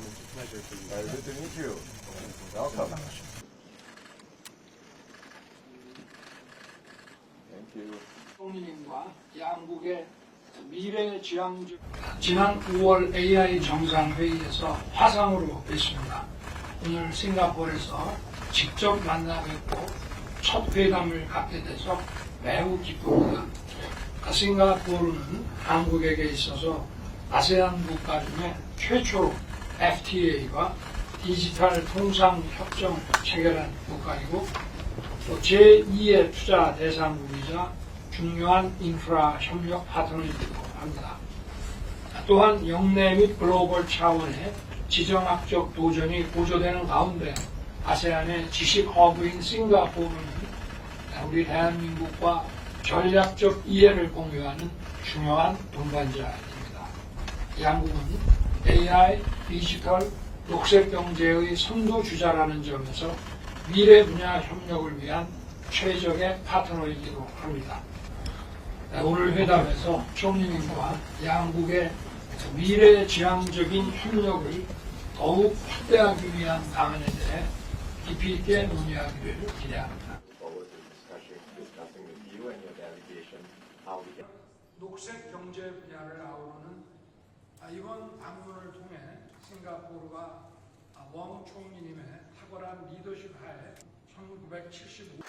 It's a pleasure for you. Good to meet you. Welcome. Thank you. 총리님과 양국의 미래 지향적 지난 9월 AI 정상회의에서 화상으로 뵀습니다. 오늘 싱가포르에서 직접 만나 뵙고 첫 회담을 갖게 돼서 매우 기쁩니다. 아, 싱가포르는 한국에게 있어서 아세안 국가 중에 최초로 FTA와 디지털 통상 협정을 체결한 국가이고 또 제2의 투자 대상국이자 중요한 인프라 협력 파트너이기도 합니다. 또한 영내 및 글로벌 차원의 지정학적 도전이 고조되는 가운데 아세안의 지식 허브인 싱가포르는 우리 대한민국과 전략적 이해를 공유하는 중요한 동반자입니다. 양국은 AI, 디지털, 녹색 경제의 선도 주자라는 점에서 미래 분야 협력을 위한 최적의 파트너이기도 합니다. 네, 오늘 회담에서 총리님과 양국의 미래 지향적인 협력을 더욱 확대하기 위한 방안에 대해 깊이 있게 논의하기를 기대합니다. 녹색 경제 분야를 아우르는 싱가포르가 아, 웡 총리님의 탁월한 리더십 하에 1975